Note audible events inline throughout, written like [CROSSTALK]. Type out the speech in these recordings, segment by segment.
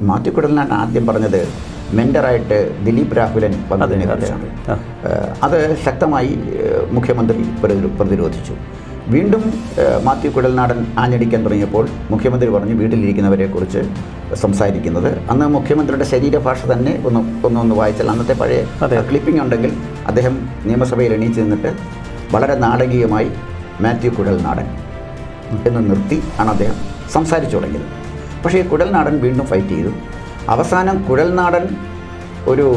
മാത്യു കുടലിനാണ് ആദ്യം പറഞ്ഞത് മെന്ററായിട്ട് ദിലീപ് രാഹുലൻ വന്നതിനെ കുറിച്ചാണ്. അത് ശക്തമായി മുഖ്യമന്ത്രി പ്രതി- പ്രതിരോധിച്ചു. വീണ്ടും മാത്യു കുഴൽനാടൻ ആഞ്ഞടിക്കാൻ തുടങ്ങിയപ്പോൾ മുഖ്യമന്ത്രി പറഞ്ഞു വീട്ടിലിരിക്കുന്നവരെക്കുറിച്ച് സംസാരിക്കുന്നത്. അന്ന് മുഖ്യമന്ത്രിയുടെ ശരീരഭാഷ തന്നെ ഒന്ന് ഒന്ന് ഒന്ന് വായിച്ചാൽ അന്നത്തെ പഴയ ക്ലിപ്പിംഗ് ഉണ്ടെങ്കിൽ അദ്ദേഹം നിയമസഭയിൽ എണീച്ച് നിന്നിട്ട് വളരെ നാടകീയമായി മാത്യു കുഴൽനാടൻ എന്ന് നിർത്തി ആണ് അദ്ദേഹം സംസാരിച്ചു തുടങ്ങിയത്. പക്ഷേ കുഴൽനാടൻ വീണ്ടും ഫൈറ്റ് ചെയ്തു. അവസാനം കുഴൽനാടൻ ഒരു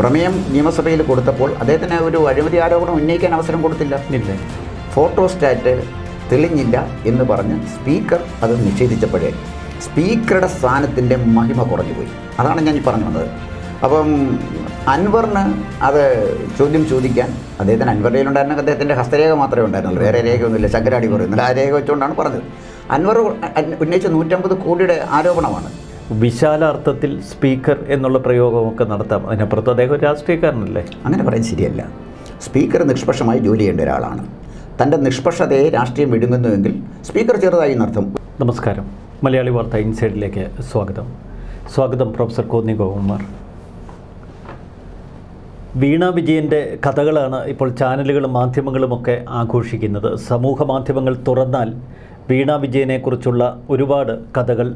പ്രമേയം നിയമസഭയിൽ കൊടുത്തപ്പോൾ അദ്ദേഹത്തിന് ഒരു അഴിമതി ആരോപണം ഉന്നയിക്കാൻ അവസരം കൊടുത്തില്ല. ഇല്ല. ഫോട്ടോസ്റ്റാറ്റ് തെളിഞ്ഞില്ല എന്ന് പറഞ്ഞ് സ്പീക്കർ അത് നിഷേധിച്ചപ്പോഴേ സ്പീക്കറുടെ സ്ഥാനത്തിന്റെ മഹിമ കുറഞ്ഞുപോയി. അതാണ് ഞാൻ ഈ പറഞ്ഞു വന്നത്. അപ്പം അൻവറിന് അത് ചോദ്യം ചോദിക്കാൻ അദ്ദേഹത്തിന് അൻവറിലുണ്ടായിരുന്ന അദ്ദേഹത്തിന്റെ ഹസ്തരേഖ മാത്രമേ ഉണ്ടായിരുന്നുള്ളൂ. വേറെ രേഖയൊന്നുമില്ല. ശങ്കരാടി പറയുന്നില്ല ആ രേഖ വെച്ചുകൊണ്ടാണ് പറഞ്ഞത്. അൻവർ ഉന്നയിച്ച നൂറ്റമ്പത് കോടിയുടെ ആരോപണമാണ്. വിശാലാർത്ഥത്തിൽ സ്പീക്കർ എന്നുള്ള പ്രയോഗമൊക്കെ നടത്താം. അതിനപ്പുറത്ത് അദ്ദേഹം ഒരു രാഷ്ട്രീയക്കാരനല്ലേ? അങ്ങനെ പറയാൻ ശരിയല്ല. സ്പീക്കർ നിഷ്പക്ഷമായി ജോലി ചെയ്യേണ്ട ഒരാളാണ്. തന്റെ നിഷ്പക്ഷതയെ രാഷ്ട്രീയം വിടുങ്ങുന്നുവെങ്കിൽ സ്പീക്കർ ചെറുതായി എന്നർത്ഥം. നമസ്കാരം. മലയാളി വാർത്ത ഇൻസൈഡിലേക്ക് സ്വാഗതം. സ്വാഗതം പ്രൊഫസർ കോന്നി ഗോകുമാർ വീണ വിജയന്റെ കഥകളാണ് ഇപ്പോൾ ചാനലുകളും മാധ്യമങ്ങളുമൊക്കെ ആഘോഷിക്കുന്നത്. സമൂഹ മാധ്യമങ്ങൾ തുറന്നാൽ വീണ വിജയനെക്കുറിച്ചുള്ള ഒരുപാട് കഥകൾ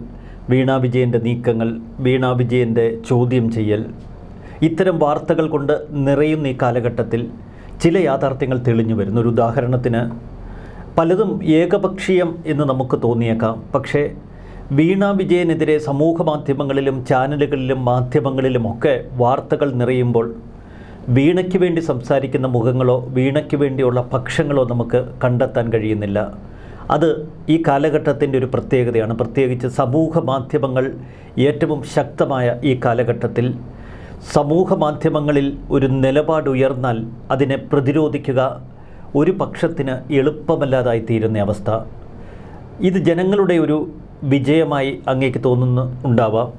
വീണ വിജയന്റെ നീക്കങ്ങൾ വീണ വിജയന്റെ ചോദ്യം ചെയ്യൽ. ഇത്തരം വാർത്തകൾ കൊണ്ട് നിറയുന്ന ഈ കാലഘട്ടത്തിൽ ചില യാഥാർത്ഥ്യങ്ങൾ തെളിഞ്ഞു വരുന്നു. ഒരു ഉദാഹരണത്തിന് പലതും ഏകപക്ഷീയം എന്ന് നമുക്ക് തോന്നിയേക്കാം. പക്ഷേ വീണ വിജയനെതിരെ സമൂഹ മാധ്യമങ്ങളിലും ചാനലുകളിലും മാധ്യമങ്ങളിലുമൊക്കെ വാർത്തകൾ നിറയുമ്പോൾ വീണയ്ക്ക് വേണ്ടി സംസാരിക്കുന്ന മുഖങ്ങളോ വീണയ്ക്ക് വേണ്ടിയുള്ള പക്ഷങ്ങളോ നമുക്ക് കണ്ടെത്താൻ കഴിയുന്നില്ല. അത് ഈ കാലഘട്ടത്തിന്റെ ഒരു പ്രത്യേകതയാണ്. പ്രത്യേകിച്ച് സമൂഹ മാധ്യമങ്ങൾ ഏറ്റവും ശക്തമായ ഈ കാലഘട്ടത്തിൽ സമൂഹ മാധ്യമങ്ങളിൽ ഒരു നിലപാട് ഉയർന്നാൽ അതിനെ പ്രതിരോധിക്കുക ഒരു പക്ഷത്തിന് എളുപ്പമല്ലാതായി തീരുന്ന അവസ്ഥ. ഇത് ജനങ്ങളുടെ ഒരു വിജയമായി അങ്ങേക്ക് തോന്നുന്നു ഉണ്ടാവാം.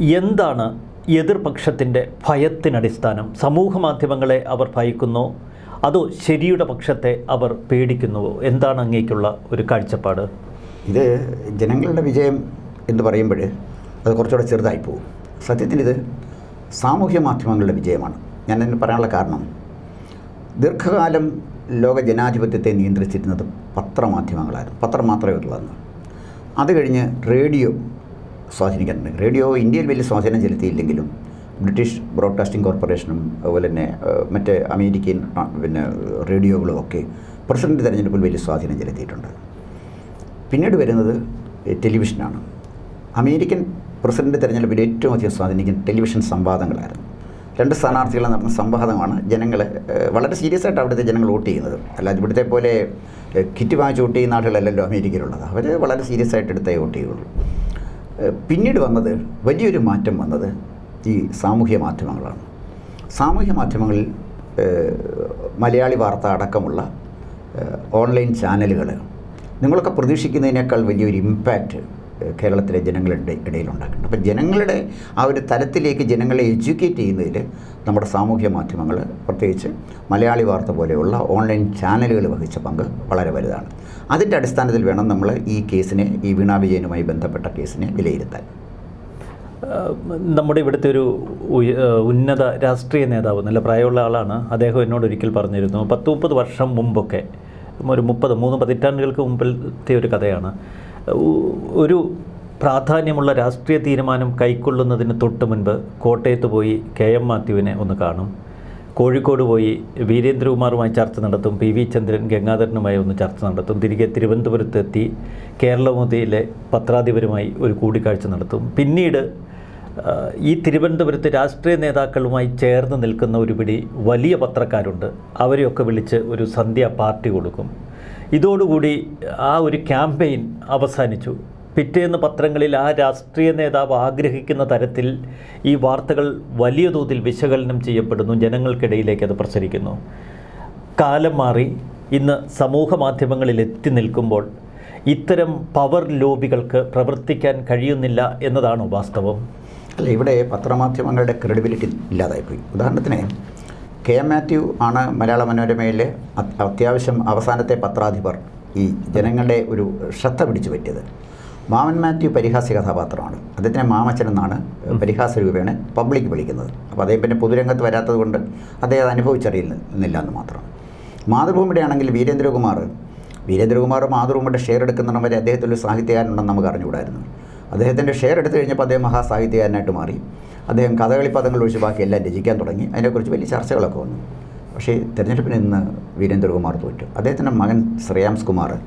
എന്താണ് എതിർപക്ഷത്തിന്റെ ഭയത്തിനടിസ്ഥാനം? സമൂഹ മാധ്യമങ്ങളെ അവർ ഭയക്കുന്നോ. അതോ ശരിയുടെ പക്ഷത്തെ അവർ പേടിക്കുന്നുവോ എന്താണ് അങ്ങേക്കുള്ള ഒരു കാഴ്ചപ്പാട്? ഇത് ജനങ്ങളുടെ വിജയം എന്ന് പറയുമ്പോൾ അത് കുറച്ചുകൂടെ ചെറുതായി പോകും. സത്യത്തിൽ ഇത് സാമൂഹ്യ മാധ്യമങ്ങളുടെ വിജയമാണ്. ഞാൻ അതിന് പറയാനുള്ള കാരണം ദീർഘകാലം ലോക ജനാധിപത്യത്തെ നിയന്ത്രിച്ചിരുന്നത് പത്രമാധ്യമങ്ങളായിരുന്നു. പത്രം മാത്രമേ ഉള്ളതെന്ന് അത് കഴിഞ്ഞ് റേഡിയോ സ്വാധീനിക്കാറുണ്ട് റേഡിയോ ഇന്ത്യയിൽ വലിയ സ്വാധീനം ചെലുത്തിയില്ലെങ്കിലും ബ്രിട്ടീഷ് ബ്രോഡ്കാസ്റ്റിംഗ് കോർപ്പറേഷനും അതുപോലെ തന്നെ മറ്റേ അമേരിക്കൻ പിന്നെ റേഡിയോകളും ഒക്കെ പ്രസിഡന്റ് തിരഞ്ഞെടുപ്പിൽ വലിയ സ്വാധീനം ചെലുത്തിയിട്ടുണ്ട്. പിന്നീട് വരുന്നത് ടെലിവിഷനാണ്. അമേരിക്കൻ പ്രസിഡന്റ് തിരഞ്ഞെടുപ്പിൽ ഏറ്റവും അധികം സ്വാധീനിക്കുന്ന ടെലിവിഷൻ സംവാദങ്ങളായിരുന്നു. രണ്ട് സ്ഥാനാർത്ഥികൾ നടന്ന സംവാദമാണ് ജനങ്ങൾ വളരെ സീരിയസ് ആയിട്ട് അവിടുത്തെ ജനങ്ങൾ വോട്ട് ചെയ്യുന്നത്. അല്ലാതെ ഇവിടുത്തെ പോലെ കിറ്റ് വാങ്ങിച്ച് വോട്ട് ചെയ്യുന്ന ആളുകളല്ലല്ലോ അമേരിക്കയിലുള്ളത്. അവർ വളരെ സീരിയസ് ആയിട്ട് എടുത്തേ വോട്ട് ചെയ്യുള്ളൂ. പിന്നീട് വന്നത് വലിയൊരു മാറ്റം വന്നത് ഈ സാമൂഹ്യ മാധ്യമങ്ങളാണ്. സാമൂഹ്യ മാധ്യമങ്ങളിൽ മലയാളി വാർത്ത അടക്കമുള്ള ഓൺലൈൻ ചാനലുകൾ നിങ്ങളൊക്കെ പ്രതീക്ഷിക്കുന്നതിനേക്കാൾ വലിയൊരു ഇമ്പാക്റ്റ് കേരളത്തിലെ ജനങ്ങളുടെ ഇടയിൽ ഉണ്ടാക്കുന്നുണ്ട്. അപ്പോൾ ജനങ്ങളുടെ ആ ഒരു തലത്തിലേക്ക് ജനങ്ങളെ എഡ്യൂക്കേറ്റ് ചെയ്യുന്നതിൽ നമ്മുടെ സാമൂഹ്യ മാധ്യമങ്ങൾ പ്രത്യേകിച്ച് മലയാളി വാർത്ത പോലെയുള്ള ഓൺലൈൻ ചാനലുകൾ വഹിച്ച പങ്ക് വളരെ വലുതാണ്. അതിന്റെ അടിസ്ഥാനത്തിൽ വേണം നമ്മൾ ഈ കേസിനെ ഈ വീണാ വിജയനുമായി ബന്ധപ്പെട്ട കേസിനെ വിലയിരുത്താൻ. നമ്മുടെ ഇവിടുത്തെ ഒരു ഉന്നത രാഷ്ട്രീയ നേതാവ് നല്ല പ്രായമുള്ള ആളാണ്. അദ്ദേഹം എന്നോട് ഒരിക്കൽ പറഞ്ഞിരുന്നു പത്ത് മുപ്പത് വർഷം മുമ്പൊക്കെ ഒരു മുപ്പത് മൂന്ന് പതിറ്റാണ്ടുകൾക്ക് മുമ്പിലത്തെ ഒരു കഥയാണ്. ഒരു പ്രാധാന്യമുള്ള രാഷ്ട്രീയ തീരുമാനം കൈക്കൊള്ളുന്നതിന് തൊട്ട് മുൻപ് കോട്ടയത്ത് പോയി കെ എം മാത്യുവിനെ ഒന്ന് കാണും. കോഴിക്കോട് പോയി വീരേന്ദ്രകുമാറുമായി ചർച്ച നടത്തും പി വി ചന്ദ്രൻ ഗംഗാധരനുമായി ഒന്ന് ചർച്ച നടത്തും തിരികെ തിരുവനന്തപുരത്തെത്തി കേരളമോദിയിലെ പത്രാധിപരുമായി ഒരു കൂടിക്കാഴ്ച നടത്തും. പിന്നീട് ഈ തിരുവനന്തപുരത്ത് രാഷ്ട്രീയ നേതാക്കളുമായി ചേർന്ന് നിൽക്കുന്ന ഒരു പിടി വലിയ പത്രക്കാരുണ്ട്. അവരെയൊക്കെ വിളിച്ച് ഒരു സന്ധ്യ പാർട്ടി കൊടുക്കും. ഇതോടുകൂടി ആ ഒരു ക്യാമ്പയിൻ അവസാനിച്ചു. പിറ്റേന്ന് പത്രങ്ങളിൽ ആ രാഷ്ട്രീയ നേതാവ് ആഗ്രഹിക്കുന്ന തരത്തിൽ ഈ വാർത്തകൾ വലിയ തോതിൽ വിശകലനം ചെയ്യപ്പെടുന്നു. ജനങ്ങൾക്കിടയിലേക്ക് അത് പ്രസരിക്കുന്നു. കാലം മാറി. ഇന്ന് സമൂഹ മാധ്യമങ്ങളിൽ എത്തി നിൽക്കുമ്പോൾ ഇത്തരം പവർ ലോബികൾക്ക് പ്രവർത്തിക്കാൻ കഴിയുന്നില്ല എന്നതാണ് വാസ്തവം. അല്ല ഇവിടെ പത്രമാധ്യമങ്ങളുടെ ക്രെഡിബിലിറ്റി ഇല്ലാതായിപ്പോയി. ഉദാഹരണത്തിന് കെ. എം. മാത്യു ആണ് മലയാള മനോരമയിൽ അത്യാവശ്യം അവസാനത്തെ പത്രാധിപർ ഈ ജനങ്ങളുടെ ഒരു ശ്രദ്ധ പിടിച്ചു പറ്റിയത്. മാമൻ മാത്യു പരിഹാസ്യ കഥാപാത്രമാണ്. അദ്ദേഹത്തിനെ മാമച്ചൻ എന്നാണ് പരിഹാസ രൂപേണ പബ്ലിക് വിളിക്കുന്നത്. അപ്പോൾ അദ്ദേഹം പിന്നെ പൊതുരംഗത്ത് വരാത്തത് കൊണ്ട് അദ്ദേഹം അത് അനുഭവിച്ചറിയുന്നില്ല എന്ന് മാത്രം. മാതൃഭൂമിയുടെ ആണെങ്കിൽ വീരേന്ദ്രകുമാർ വീരേന്ദ്രകുമാർ മാതൃഭൂമിയുടെ ഷെയർ എടുക്കുന്നിടം വരെ അദ്ദേഹത്തിലൊരു സാഹിത്യകാരനുണ്ടെന്ന് നമുക്ക് അറിഞ്ഞുകൂടായിരുന്നു. അദ്ദേഹത്തിന്റെ ഷെയർ എടുത്തു കഴിഞ്ഞപ്പോൾ അദ്ദേഹം മഹാസാഹിത്യകാരനായിട്ട് മാറി. അദ്ദേഹം കഥകളി പദങ്ങൾ ഒഴിച്ച് ബാക്കി എല്ലാം രചിക്കാൻ തുടങ്ങി. അതിനെക്കുറിച്ച് വലിയ ചർച്ചകളൊക്കെ വന്നു. പക്ഷേ തിരഞ്ഞെടുപ്പിന് ഇന്ന് വീരേന്ദ്രകുമാർ തോറ്റു. അദ്ദേഹത്തിന്റെ മകൻ ശ്രേയാംസ് കുമാർ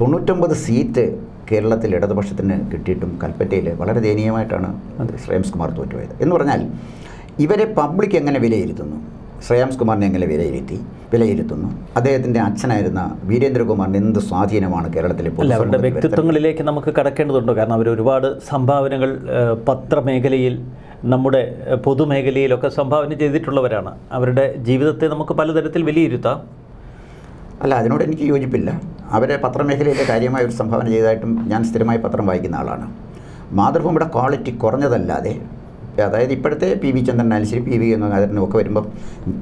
തൊണ്ണൂറ്റൊമ്പത് സീറ്റ് കേരളത്തിൽ ഇടതുപക്ഷത്തിന് കിട്ടിയിട്ടും കൽപ്പറ്റയിൽ വളരെ ദയനീയമായിട്ടാണ് ശ്രേയാംസ് കുമാർ തോറ്റുപോയത്. എന്ന് പറഞ്ഞാൽ ഇവരെ പബ്ലിക് എങ്ങനെ വിലയിരുത്തുന്നു? ശ്രേയാംസ് കുമാറിനെ എങ്ങനെ വിലയിരുത്തി വിലയിരുത്തുന്നു? അദ്ദേഹത്തിന്റെ അച്ഛനായിരുന്ന വീരേന്ദ്രകുമാറിന് എന്ത് സ്വാധീനമാണ് കേരളത്തിൽ അവരുടെ വ്യക്തിത്വങ്ങളിലേക്ക് നമുക്ക് കടക്കേണ്ടതുണ്ടോ. കാരണം അവർ ഒരുപാട് സംഭാവനകൾ പത്രമേഖലയിൽ നമ്മുടെ പൊതുമേഖലയിലൊക്കെ സംഭാവന ചെയ്തിട്ടുള്ളവരാണ്. അവരുടെ ജീവിതത്തെ നമുക്ക് പലതരത്തിൽ വിലയിരുത്താം. അല്ല അതിനോട് എനിക്ക് യോജിപ്പില്ല. അവരെ പത്രമേഖലയിലെ കാര്യമായ ഒരു സംഭാവന ചെയ്തതായിട്ടും ഞാൻ സ്ഥിരമായി പത്രം വായിക്കുന്ന ആളാണ്. മാതൃഭൂമിയുടെ ക്വാളിറ്റി കുറഞ്ഞതല്ലാതെ അതായത് ഇപ്പോഴത്തെ പി വി ചന്ദ്രൻ അനുസരിച്ച് പി വി ഗംഗാധരനും ഒക്കെ വരുമ്പം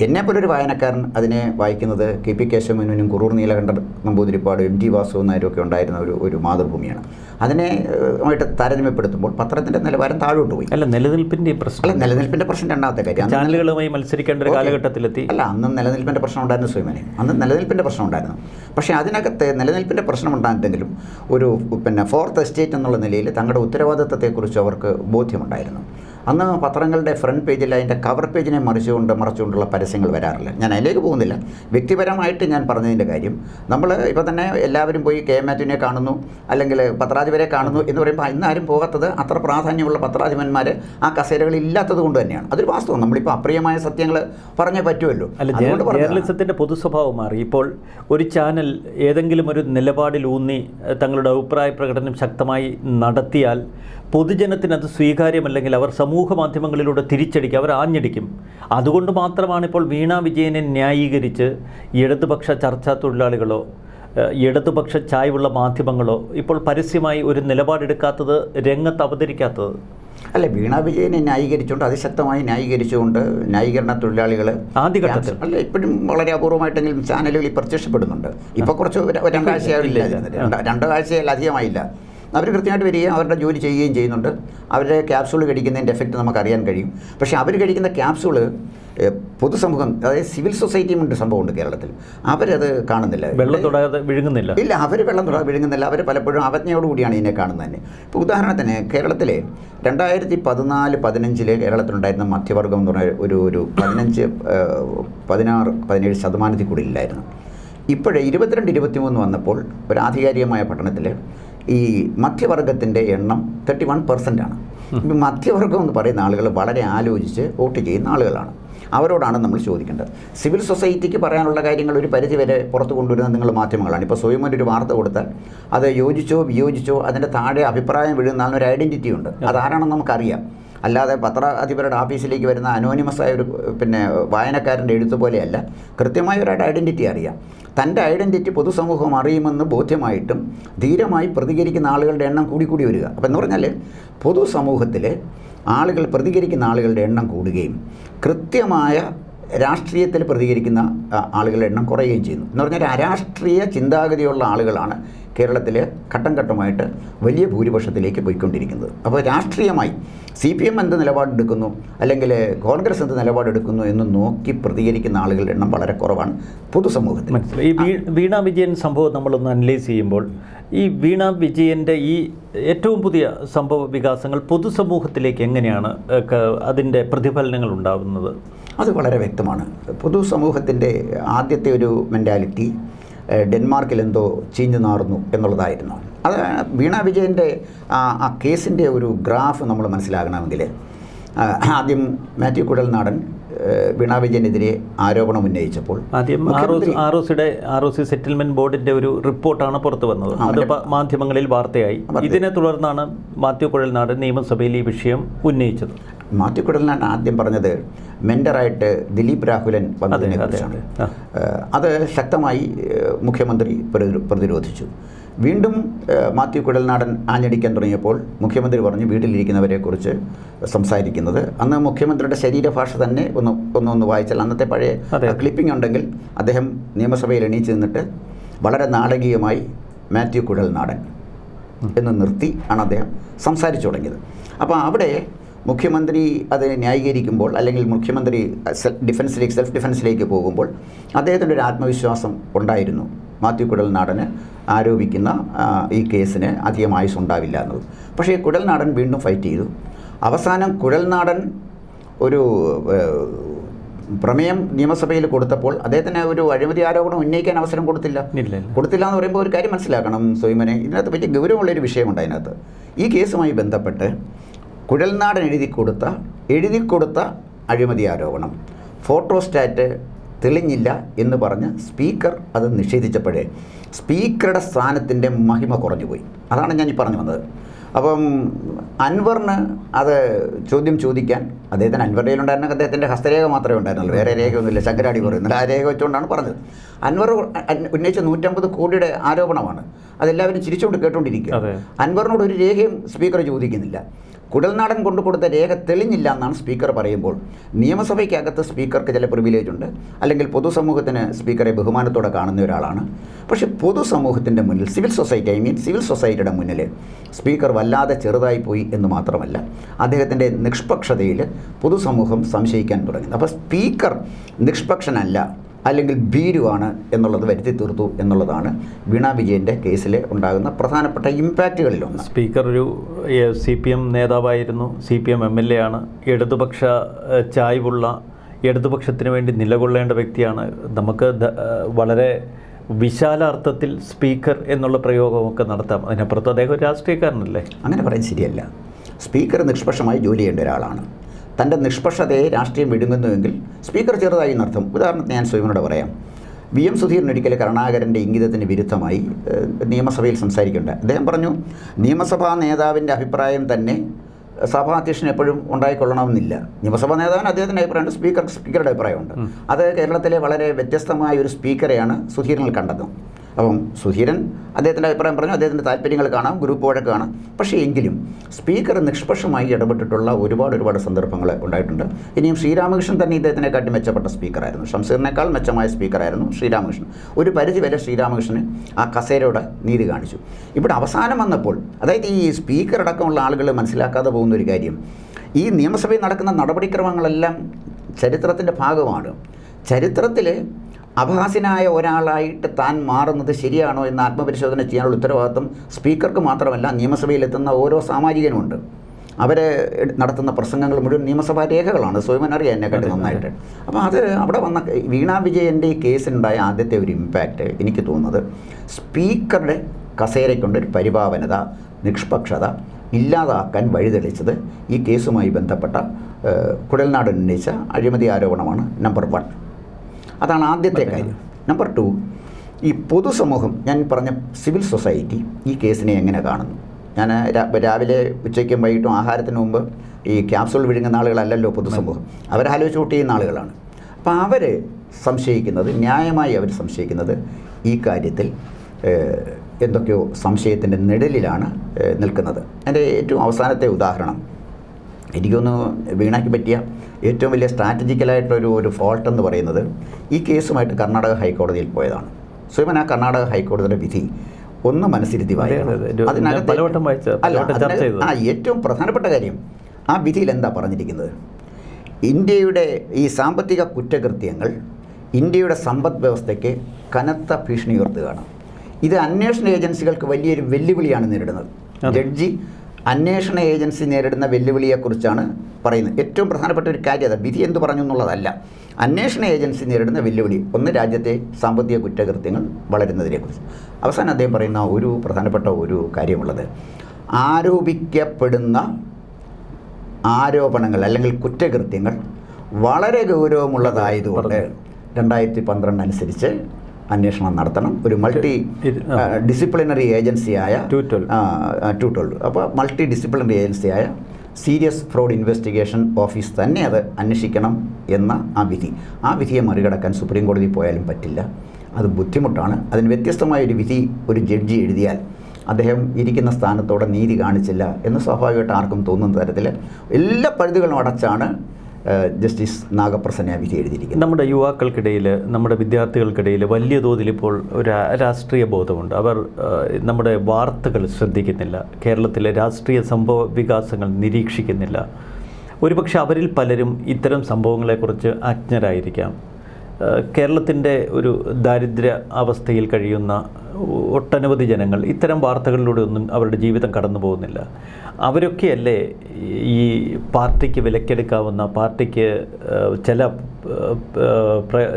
എന്നെപ്പോലൊരു വായനക്കാരൻ അതിനെ വായിക്കുന്നത് കെ പി കേശവമേനോനും കുറൂർ നീലകണ്ഠൻ നമ്പൂതിരിപ്പാട് എം ടി വാസു നായരും ഉണ്ടായിരുന്ന ഒരു ഒരു മാതൃഭൂമിയാണ്. അതിനെ ആയിട്ട് താരതമ്യപ്പെടുത്തുമ്പോൾ പത്രത്തിന്റെ നിലവാരം താഴോട്ട് പോയി. അല്ല നിലനിൽപ്പിന്റെ പ്രശ്നം. അല്ല നിലനിൽപ്പിന്റെ പ്രശ്നം രണ്ടാമത്തെ കാര്യം. ചാനലുകളുമായി മത്സരിക്കേണ്ട ഒരു കാലഘട്ടത്തിലെത്തി. അല്ല അന്ന് നിലനിൽപ്പിന്റെ പ്രശ്നം ഉണ്ടായിരുന്നു സ്വയമനെ അന്ന് നിലനിൽപ്പിന്റെ പ്രശ്നം ഉണ്ടായിരുന്നു. പക്ഷേ അതിനകത്ത് നിലനിൽപ്പിന്റെ പ്രശ്നം ഉണ്ടായിരുന്നെങ്കിലും ഒരു പിന്നെ ഫോർത്ത് എസ്റ്റേറ്റ് എന്നുള്ള നിലയിൽ തങ്ങളുടെ ഉത്തരവാദിത്തത്തെക്കുറിച്ച് അവർക്ക് ബോധ്യമുണ്ടായിരുന്നു. അന്ന് പത്രങ്ങളുടെ ഫ്രണ്ട് പേജിൽ അതിന്റെ കവർ പേജിനെ മറിച്ചുകൊണ്ട് മറിച്ചുകൊണ്ടുള്ള പരസ്യങ്ങൾ വരാറില്ല. ഞാൻ അതിലേക്ക് പോകുന്നില്ല. വ്യക്തിപരമായിട്ട് ഞാൻ പറഞ്ഞതിന്റെ കാര്യം നമ്മൾ ഇപ്പോൾ തന്നെ എല്ലാവരും പോയി കെ. മാത്യുവിനെ കാണുന്നു അല്ലെങ്കിൽ പത്രാധിപരെ കാണുന്നു എന്ന് പറയുമ്പോൾ ഇന്നാരും പോകാത്തത് അത്ര പ്രാധാന്യമുള്ള പത്രാധിപന്മാർ ആ കസേരകളിൽ ഇല്ലാത്തത് കൊണ്ട് തന്നെയാണ്. അതൊരു വാസ്തവം. നമ്മളിപ്പോൾ അപ്രിയമായ സത്യങ്ങൾ പറഞ്ഞേ പറ്റുമല്ലോ. ജേർണലിസത്തിന്റെ പൊതു സ്വഭാവം മാറി. ഇപ്പോൾ ഒരു ചാനൽ ഏതെങ്കിലും ഒരു നിലപാടിൽ ഊന്നി തങ്ങളുടെ അഭിപ്രായ പ്രകടനം ശക്തമായി നടത്തിയാൽ പൊതുജനത്തിന് അത് സ്വീകാര്യമല്ലെങ്കിൽ അവർ സമൂഹ മാധ്യമങ്ങളിലൂടെ തിരിച്ചടിക്കും അവർ ആഞ്ഞടിക്കും. അതുകൊണ്ട് മാത്രമാണ് ഇപ്പോൾ വീണ വിജയനെ ന്യായീകരിച്ച് ഇടതുപക്ഷ ചർച്ചാ തൊഴിലാളികളോ ഇടതുപക്ഷ ചായ്വുള്ള മാധ്യമങ്ങളോ ഇപ്പോൾ പരസ്യമായി ഒരു നിലപാടെടുക്കാത്തത് രംഗത്ത് അവതരിക്കാത്തത്? അല്ല വീണ വിജയനെ ന്യായീകരിച്ചുകൊണ്ട് അതിശക്തമായി ന്യായീകരിച്ചുകൊണ്ട് ന്യായീകരണ തൊഴിലാളികൾ ആദ്യഘട്ടത്തിൽ. അല്ല ഇപ്പോഴും വളരെ അപൂർവമായിട്ടെങ്കിലും ചാനലുകളിൽ പ്രത്യക്ഷപ്പെടുന്നുണ്ട്. ഇപ്പോൾ കുറച്ച് രണ്ടാഴ്ചയായില്ല. രണ്ട് രണ്ടാഴ്ചയിൽ അധികമായില്ല. അവർ കൃത്യമായിട്ട് വരികയും അവരുടെ ജോലി ചെയ്യുകയും ചെയ്യുന്നുണ്ട്. അവരുടെ ക്യാപ്സൂൾ കഴിക്കുന്നതിന്റെ എഫക്റ്റ് നമുക്ക് അറിയാൻ കഴിയും. പക്ഷേ അവർ കഴിക്കുന്ന ക്യാപ്സൂൾ പൊതുസമൂഹം അതായത് സിവിൽ സൊസൈറ്റിയും ഉണ്ട് സംഭവമുണ്ട് കേരളത്തിൽ. അവരത് കാണുന്നില്ല. വെള്ളം തൊടാതെ വിഴുങ്ങുന്നില്ല. ഇല്ല അവർ വെള്ളം തൊടാതെ വിഴുങ്ങുന്നില്ല. അവർ പലപ്പോഴും അവജ്ഞയോടുകൂടിയാണ് ഇതിനെ കാണുന്നത് തന്നെ. ഇപ്പോൾ ഉദാഹരണത്തിന് കേരളത്തിലെ രണ്ടായിരത്തി പതിനാല് പതിനഞ്ചിൽ കേരളത്തിലുണ്ടായിരുന്ന മധ്യവർഗം എന്ന് പറഞ്ഞ ഒരു ഒരു പതിനഞ്ച് പതിനാറ് പതിനേഴ് ശതമാനത്തിൽ കൂടി ഇല്ലായിരുന്നു ഇപ്പോഴേ ഇരുപത്തിരണ്ട് ഇരുപത്തിമൂന്ന് വന്നപ്പോൾ ഒരു ആധികാരികമായ പഠനത്തിൽ ഈ മധ്യവർഗത്തിന്റെ എണ്ണം തേർട്ടി വൺ പെർസെന്റ് ആണ് മധ്യവർഗം എന്ന് പറയുന്ന ആളുകൾ വളരെ ആലോചിച്ച് വോട്ട് ചെയ്യുന്ന ആളുകളാണ്. അവരോടാണ് നമ്മൾ ചോദിക്കേണ്ടത്. സിവിൽ സൊസൈറ്റിക്ക് പറയാനുള്ള കാര്യങ്ങൾ ഒരു പരിധി വരെ പുറത്തു കൊണ്ടുവരുന്ന നിങ്ങൾ മാധ്യമങ്ങളാണ്. ഇപ്പോൾ സ്വയം ഒരു വാർത്ത കൊടുത്താൽ അത് യോജിച്ചോ വിയോജിച്ചോ അതിന്റെ താഴെ അഭിപ്രായം വീഴുന്ന ഒരു ഐഡന്റിറ്റി ഉണ്ട്. അതാരാണെന്ന് നമുക്കറിയാം. അല്ലാതെ പത്രാധിപരുടെ ഓഫീസിലേക്ക് വരുന്ന അനോണിമസ് ആയ ഒരു പിന്നെ വായനക്കാരന്റെ എഴുത്ത് പോലെയല്ല. കൃത്യമായ ഒരാളുടെ ഐഡന്റിറ്റി അറിയാം. തന്റെ ഐഡന്റിറ്റി പൊതുസമൂഹം അറിയുമെന്ന് ബോധ്യമായിട്ടും ധീരമായി പ്രതികരിക്കുന്ന ആളുകളുടെ എണ്ണം കൂടി കൂടി വരിക. അപ്പം എന്ന് പറഞ്ഞാൽ പൊതുസമൂഹത്തിൽ ആളുകൾ പ്രതികരിക്കുന്ന ആളുകളുടെ എണ്ണം കൂടുകയും കൃത്യമായ രാഷ്ട്രീയത്തിൽ പ്രതികരിക്കുന്ന ആളുകളുടെ എണ്ണം കുറയുകയും ചെയ്യുന്നു. എന്ന് പറഞ്ഞാൽ അരാഷ്ട്രീയ ചിന്താഗതിയുള്ള ആളുകളാണ് കേരളത്തിൽ ഘട്ടം ഘട്ടമായിട്ട് വലിയ ഭൂരിപക്ഷത്തിലേക്ക് പോയിക്കൊണ്ടിരിക്കുന്നത്. അപ്പോൾ രാഷ്ട്രീയമായി സി പി എം എന്ത് നിലപാടെടുക്കുന്നു? അല്ലെങ്കിൽ കോൺഗ്രസ് എന്ത് നിലപാടെടുക്കുന്നു എന്ന് നോക്കി പ്രതികരിക്കുന്ന ആളുകളുടെ എണ്ണം വളരെ കുറവാണ് പൊതുസമൂഹത്തിൽ. ഈ വീണ വിജയൻ സംഭവം നമ്മളൊന്ന് അനലൈസ് ചെയ്യുമ്പോൾ ഈ വീണ വിജയന്റെ ഈ ഏറ്റവും പുതിയ സംഭവ വികാസങ്ങൾ പൊതുസമൂഹത്തിലേക്ക് എങ്ങനെയാണ് അതിന്റെ പ്രതിഫലനങ്ങൾ ഉണ്ടാകുന്നത് അത് വളരെ വ്യക്തമാണ്. പൊതുസമൂഹത്തിന്റെ ആദ്യത്തെ ഒരു മെന്റാലിറ്റി ഡെൻമാർക്കിൽ എന്തോ ചീഞ്ഞു നാറുന്നു എന്നുള്ളതായിരുന്നു. അത് വീണ വിജയന്റെ ആ ആ കേസിന്റെ ഒരു ഗ്രാഫ് നമ്മൾ മനസ്സിലാകണമെങ്കിൽ ആദ്യം മാത്യു കുഴൽനാടൻ നാടൻ വീണ വിജയനെതിരെ ആരോപണം ഉന്നയിച്ചപ്പോൾ ആദ്യം ആർ ഒ സിയുടെ ആർ ഒ സി സെറ്റിൽമെന്റ് ബോർഡിന്റെ ഒരു റിപ്പോർട്ടാണ് പുറത്തു വന്നത്. അത് മാധ്യമങ്ങളിൽ വാർത്തയായി. വാർത്തയായി. ഇതിനെ തുടർന്നാണ് മാത്യു കുഴൽനാടൻ നിയമസഭയിൽ ഈ വിഷയം ഉന്നയിച്ചത്. മാത്യു കുഴൽനാടൻ ആദ്യം പറഞ്ഞത് മെൻഡറായിട്ട് ദിലീപ് രാഹുലൻ വന്നതിനെ കുറിച്ചാണ് അത് ശക്തമായി മുഖ്യമന്ത്രി പ്രതിരോധിച്ചു. വീണ്ടും മാത്യു കുടൽനാടൻ ആഞ്ഞടിക്കാൻ തുടങ്ങിയപ്പോൾ മുഖ്യമന്ത്രി പറഞ്ഞു വീട്ടിലിരിക്കുന്നവരെക്കുറിച്ച് സംസാരിക്കുന്നത്. അന്ന് മുഖ്യമന്ത്രിയുടെ ശരീരഭാഷ തന്നെ ഒന്ന് ഒന്ന് ഒന്ന് വായിച്ചാൽ അന്നത്തെ പഴയ ക്ലിപ്പിംഗ് ഉണ്ടെങ്കിൽ അദ്ദേഹം നിയമസഭയിൽ എണീച്ച് നിന്നിട്ട് വളരെ നാടകീയമായി മാത്യു കുടൽനാടൻ എന്ന് നിർത്തി ആണ് അദ്ദേഹം സംസാരിച്ചു തുടങ്ങിയത്. അപ്പോൾ അവിടെ മുഖ്യമന്ത്രി അതിനെ ന്യായീകരിക്കുമ്പോൾ അല്ലെങ്കിൽ മുഖ്യമന്ത്രി സെൽഫ് ഡിഫൻസിലേക്ക് സെൽഫ് ഡിഫൻസിലേക്ക് പോകുമ്പോൾ അദ്ദേഹത്തിന്റെ ഒരു ആത്മവിശ്വാസം ഉണ്ടായിരുന്നു. മാത്യു കുടൽനാടന് ആരോപിക്കുന്ന ഈ കേസിന് അധികം ആയുസ് ഉണ്ടാവില്ല എന്നത്. പക്ഷേ കുടൽനാടൻ വീണ്ടും ഫൈറ്റ് ചെയ്തു. അവസാനം കുഴൽനാടൻ ഒരു പ്രമേയം നിയമസഭയിൽ കൊടുത്തപ്പോൾ അദ്ദേഹത്തിന് ഒരു അഴിമതി ആരോപണം ഉന്നയിക്കാൻ അവസരം കൊടുത്തില്ല. കൊടുത്തില്ല എന്ന് പറയുമ്പോൾ ഒരു കാര്യം മനസ്സിലാക്കണം സോയിമനെ. ഇതിനകത്ത് വലിയ ഗൗരവമുള്ളൊരു വിഷയമുണ്ട് അതിനകത്ത്. ഈ കേസുമായി ബന്ധപ്പെട്ട് കുഴൽനാടൻ എഴുതി കൊടുത്ത എഴുതി കൊടുത്ത അഴിമതി ആരോപണം. ഫോട്ടോസ്റ്റാറ്റ് തെളിഞ്ഞില്ല എന്ന് പറഞ്ഞ് സ്പീക്കർ അത് നിഷേധിച്ചപ്പോഴേ സ്പീക്കറുടെ സ്ഥാനത്തിന്റെ മഹിമ കുറഞ്ഞുപോയി. അതാണ് ഞാൻ ഈ പറഞ്ഞു വന്നത്. അപ്പം അൻവറിന് അത് ചോദ്യം ചോദിക്കാൻ അദ്ദേഹത്തിന് അൻവറിന്റെ ഉണ്ടായിരുന്ന അദ്ദേഹത്തിന്റെ ഹസ്തരേഖ മാത്രമേ ഉണ്ടായിരുന്നുള്ളൂ. വേറെ രേഖയൊന്നുമില്ല. ശങ്കരാടി പറയുന്നില്ല ആ രേഖ വെച്ചുകൊണ്ടാണ് പറഞ്ഞത്. അൻവർ ഉന്നയിച്ച നൂറ്റമ്പത് കോടിയുടെ ആരോപണമാണ്. അതെല്ലാവരും ചിരിച്ചുകൊണ്ട് കേട്ടുകൊണ്ടിരിക്കുക. അൻവറിനോട് ഒരു രേഖയും സ്പീക്കർ ചോദിക്കുന്നില്ല. കുടൽനാടൻ കൊണ്ടു കൊടുത്ത രേഖ തെളിഞ്ഞില്ല എന്നാണ് സ്പീക്കർ പറയുമ്പോൾ നിയമസഭയ്ക്കകത്ത് സ്പീക്കർക്ക് ചില പ്രിവിലേജ് ഉണ്ട്. അല്ലെങ്കിൽ പൊതുസമൂഹത്തിന് സ്പീക്കറെ ബഹുമാനത്തോടെ കാണുന്ന ഒരാളാണ്. പക്ഷേ പൊതുസമൂഹത്തിന്റെ മുന്നിൽ civil society I mean civil സൊസൈറ്റിയുടെ മുന്നിൽ സ്പീക്കർ വല്ലാതെ ചെറുതായി പോയി എന്ന് മാത്രമല്ല അദ്ദേഹത്തിന്റെ നിഷ്പക്ഷതയിൽ പൊതുസമൂഹം സംശയിക്കാൻ തുടങ്ങി. അപ്പോൾ സ്പീക്കർ നിഷ്പക്ഷനല്ല അല്ലെങ്കിൽ ഭീരുവാണ് എന്നുള്ളത് വരുത്തി തീർത്തു എന്നുള്ളതാണ് വീണ വിജയന്റെ കേസിൽ ഉണ്ടാകുന്ന പ്രധാനപ്പെട്ട ഇമ്പാക്റ്റുകളിലൊന്ന്. സ്പീക്കർ ഒരു സി പി എം നേതാവായിരുന്നു. C P M M L A ആണ്. ഇടതുപക്ഷ ചായ്വുള്ള ഇടതുപക്ഷത്തിന് വേണ്ടി നിലകൊള്ളേണ്ട വ്യക്തിയാണ്. നമുക്ക് വളരെ വിശാലാർത്ഥത്തിൽ സ്പീക്കർ എന്നുള്ള പ്രയോഗമൊക്കെ നടത്താം. അതിനപ്പുറത്ത് അദ്ദേഹം ഒരു രാഷ്ട്രീയക്കാരനല്ലേ? അങ്ങനെ പറയാൻ ശരിയല്ല. സ്പീക്കർ നിഷ്പക്ഷമായി ജോലി ചെയ്യേണ്ട ഒരാളാണ്. തന്റെ നിഷ്പക്ഷതയെ രാഷ്ട്രീയം വിടുങ്ങുന്നുവെങ്കിൽ സ്പീക്കർ ചെറുതായി എന്നർത്ഥം. ഉദാഹരണത്തിന് ഞാൻ സ്വയനോട് പറയാം. വി എം സുധീരൻ ഒരിക്കൽ കരുണാകരന്റെ ഇംഗിതത്തിന് വിരുദ്ധമായി നിയമസഭയിൽ സംസാരിക്കുന്നുണ്ട് അദ്ദേഹം പറഞ്ഞു നിയമസഭാ നേതാവിന്റെ അഭിപ്രായം തന്നെ സഭാധ്യക്ഷൻ എപ്പോഴും ഉണ്ടായിക്കൊള്ളണമെന്നില്ല. നിയമസഭാ നേതാവിന് അദ്ദേഹത്തിന്റെ അഭിപ്രായമുണ്ട് സ്പീക്കർ സ്പീക്കറുടെ അഭിപ്രായമുണ്ട്. അത് കേരളത്തിലെ വളരെ വ്യത്യസ്തമായ ഒരു സ്പീക്കറെയാണ് സുധീരനിൽ കണ്ടത്. അപ്പം സുധീരൻ അദ്ദേഹത്തിന്റെ അഭിപ്രായം പറഞ്ഞു അദ്ദേഹത്തിന്റെ താല്പര്യങ്ങൾ കാണാം ഗ്രൂപ്പ് വഴക്ക് കാണാം. പക്ഷേ എങ്കിലും സ്പീക്കർ നിഷ്പക്ഷമായി ഇടപെട്ടിട്ടുള്ള ഒരുപാട് ഒരുപാട് സന്ദർഭങ്ങൾ ഉണ്ടായിട്ടുണ്ട്. ഇനിയും ശ്രീരാമകൃഷ്ണൻ തന്നെ ഇദ്ദേഹത്തിനെക്കാട്ടി മെച്ചപ്പെട്ട സ്പീക്കറായിരുന്നു. ഷംസീറിനേക്കാൾ മെച്ചമായ സ്പീക്കറായിരുന്നു ശ്രീരാമകൃഷ്ണൻ. ഒരു പരിധി വരെ ശ്രീരാമകൃഷ്ണന് ആ കസേരയുടെ നീതി കാണിച്ചു. ഇവിടെ അവസാനം വന്നപ്പോൾ അതായത് ഈ സ്പീക്കർ അടക്കമുള്ള ആളുകൾ മനസ്സിലാക്കാതെ പോകുന്ന ഒരു കാര്യം ഈ നിയമസഭയിൽ നടക്കുന്ന നടപടിക്രമങ്ങളെല്ലാം ചരിത്രത്തിന്റെ ഭാഗമാണ്. ചരിത്രത്തിൽ അഭാസിനായ ഒരാളായിട്ട് താൻ മാറുന്നത് ശരിയാണോ എന്ന് ആത്മപരിശോധന ചെയ്യാനുള്ള ഉത്തരവാദിത്വം സ്പീക്കർക്ക് മാത്രമല്ല നിയമസഭയിലെത്തുന്ന ഓരോ സാമാജികനുമുണ്ട്. അവർ നടത്തുന്ന പ്രസംഗങ്ങൾ മുഴുവൻ നിയമസഭാ രേഖകളാണ്. സ്വയമൻ അറിയാം എന്നെക്കാട്ടി നന്നായിട്ട്. അപ്പോൾ അത് അവിടെ വന്ന വീണാ വിജയന്റെ ഈ കേസിനുണ്ടായ ആദ്യത്തെ ഒരു ഇമ്പാക്റ്റ് എനിക്ക് തോന്നുന്നത് സ്പീക്കറുടെ കസേരയ്ക്കൊണ്ടൊരു പരിഭാവനത നിഷ്പക്ഷത ഇല്ലാതാക്കാൻ വഴിതെളിച്ചത് ഈ കേസുമായി ബന്ധപ്പെട്ട കുടൽനാട് ഉന്നയിച്ച അഴിമതി ആരോപണമാണ് നമ്പർ വൺ. അതാണ് ആദ്യത്തെ കാര്യം. നമ്പർ ടു ഈ പൊതുസമൂഹം ഞാൻ പറഞ്ഞ സിവിൽ സൊസൈറ്റി ഈ കേസിനെ എങ്ങനെ കാണുന്നു? ഞാൻ രാവിലെ ഉച്ചയ്ക്കും വൈകിട്ടും ആഹാരത്തിന് മുമ്പ് ഈ ക്യാപ്സൂൾ വിഴുങ്ങുന്ന ആളുകളല്ലല്ലോ പൊതുസമൂഹം. അവരാലോചിച്ച് വോട്ട് ചെയ്യുന്ന ആളുകളാണ്. അപ്പോൾ അവർ സംശയിക്കുന്നത് ന്യായമായി അവർ സംശയിക്കുന്നത് ഈ കാര്യത്തിൽ എന്തൊക്കെയോ സംശയത്തിന്റെ നിഴലിലാണ് നിൽക്കുന്നത്. എന്റെ ഏറ്റവും അവസാനത്തെ ഉദാഹരണം എനിക്കൊന്ന് വീണാക്കി പറ്റിയ ഏറ്റവും വലിയ സ്ട്രാറ്റജിക്കലായിട്ടൊരു ഒരു ഫോൾട്ട് എന്ന് പറയുന്നത് ഈ കേസുമായിട്ട് കർണാടക ഹൈക്കോടതിയിൽ പോയതാണ്. സ്വയമൻ ആ കർണാടക ഹൈക്കോടതിയുടെ വിധി ഒന്ന് മനസ്സിരുത്തി വായിക്കണം. അതിനകത്ത് അല്ല, ആ ഏറ്റവും പ്രധാനപ്പെട്ട കാര്യം ആ വിധിയിൽ എന്താ പറഞ്ഞിരിക്കുന്നത്? ഇന്ത്യയുടെ ഈ സാമ്പത്തിക കുറ്റകൃത്യങ്ങൾ ഇന്ത്യയുടെ സമ്പദ് വ്യവസ്ഥയ്ക്ക് കനത്ത ഭീഷണി ഉയർത്തുകയാണ്. ഇത് അന്വേഷണ ഏജൻസികൾക്ക് വലിയൊരു വെല്ലുവിളിയാണ് നേരിടുന്നത്. ജഡ്ജി അന്വേഷണ ഏജൻസി നേരിടുന്ന വെല്ലുവിളിയെക്കുറിച്ചാണ് പറയുന്നത്. ഏറ്റവും പ്രധാനപ്പെട്ട ഒരു കാര്യം അത് വിധി എന്ത് പറഞ്ഞു എന്നുള്ളതല്ല. അന്വേഷണ ഏജൻസി നേരിടുന്ന വെല്ലുവിളി ഒന്ന് രാജ്യത്തെ സാമ്പത്തിക കുറ്റകൃത്യങ്ങൾ വളരുന്നതിനെക്കുറിച്ച്. അവസാനം അദ്ദേഹം പറയുന്ന ഒരു പ്രധാനപ്പെട്ട ഒരു കാര്യമുള്ളത്. ആരോപിക്കപ്പെടുന്ന ആരോപണങ്ങൾ അല്ലെങ്കിൽ കുറ്റകൃത്യങ്ങൾ വളരെ ഗൗരവമുള്ളതായതുകൊണ്ട് രണ്ടായിരത്തി പന്ത്രണ്ട് അനുസരിച്ച് അന്വേഷണം നടത്തണം. ഒരു മൾട്ടി ഡിസിപ്ലിനറി ഏജൻസിയായ 212. ടു ട്വൽവ് അപ്പോൾ മൾട്ടി ഡിസിപ്ലിനറി ഏജൻസിയായ സീരിയസ് ഫ്രോഡ് ഇൻവെസ്റ്റിഗേഷൻ ഓഫീസ് തന്നെ അത് അന്വേഷിക്കണം എന്ന ആ വിധി. ആ വിധിയെ മറികടക്കാൻ സുപ്രീം കോടതി പോയാലും പറ്റില്ല. അത് ബുദ്ധിമുട്ടാണ്. അതിന് വ്യത്യസ്തമായ ഒരു വിധി ഒരു ജഡ്ജി എഴുതിയാൽ അദ്ദേഹം ഇരിക്കുന്ന സ്ഥാനത്തോടെ നീതി കാണിച്ചില്ല എന്ന് സ്വാഭാവികമായിട്ട് ആർക്കും തോന്നുന്ന തരത്തിൽ എല്ലാ പഴുതുകളും അടച്ചാണ് ജസ്റ്റിസ് നാഗപ്രസന്ന വിധി എഴുതിയിരിക്കുന്നത് നമ്മുടെ യുവാക്കൾക്കിടയിൽ നമ്മുടെ വിദ്യാർത്ഥികൾക്കിടയിൽ വലിയ തോതിൽ ഇപ്പോൾ ഒരു രാഷ്ട്രീയ ബോധമുണ്ട്. അവർ നമ്മുടെ വാർത്തകൾ ശ്രദ്ധിക്കുന്നില്ല. കേരളത്തിലെ രാഷ്ട്രീയ സംഭവ വികാസങ്ങൾ നിരീക്ഷിക്കുന്നില്ല. ഒരുപക്ഷെ അവരിൽ പലരും ഇത്തരം സംഭവങ്ങളെക്കുറിച്ച് അജ്ഞരായിരിക്കാം. കേരളത്തിന്റെ ഒരു ദാരിദ്ര്യ അവസ്ഥയിൽ കഴിയുന്ന ഒട്ടനവധി ജനങ്ങൾ ഇത്തരം വാർത്തകളിലൂടെ ഒന്നും അവരുടെ ജീവിതം കടന്നു പോകുന്നില്ല. അവരൊക്കെയല്ലേ ഈ പാർട്ടിക്ക് വിലക്കെടുക്കാവുന്ന പാർട്ടിക്ക് ചില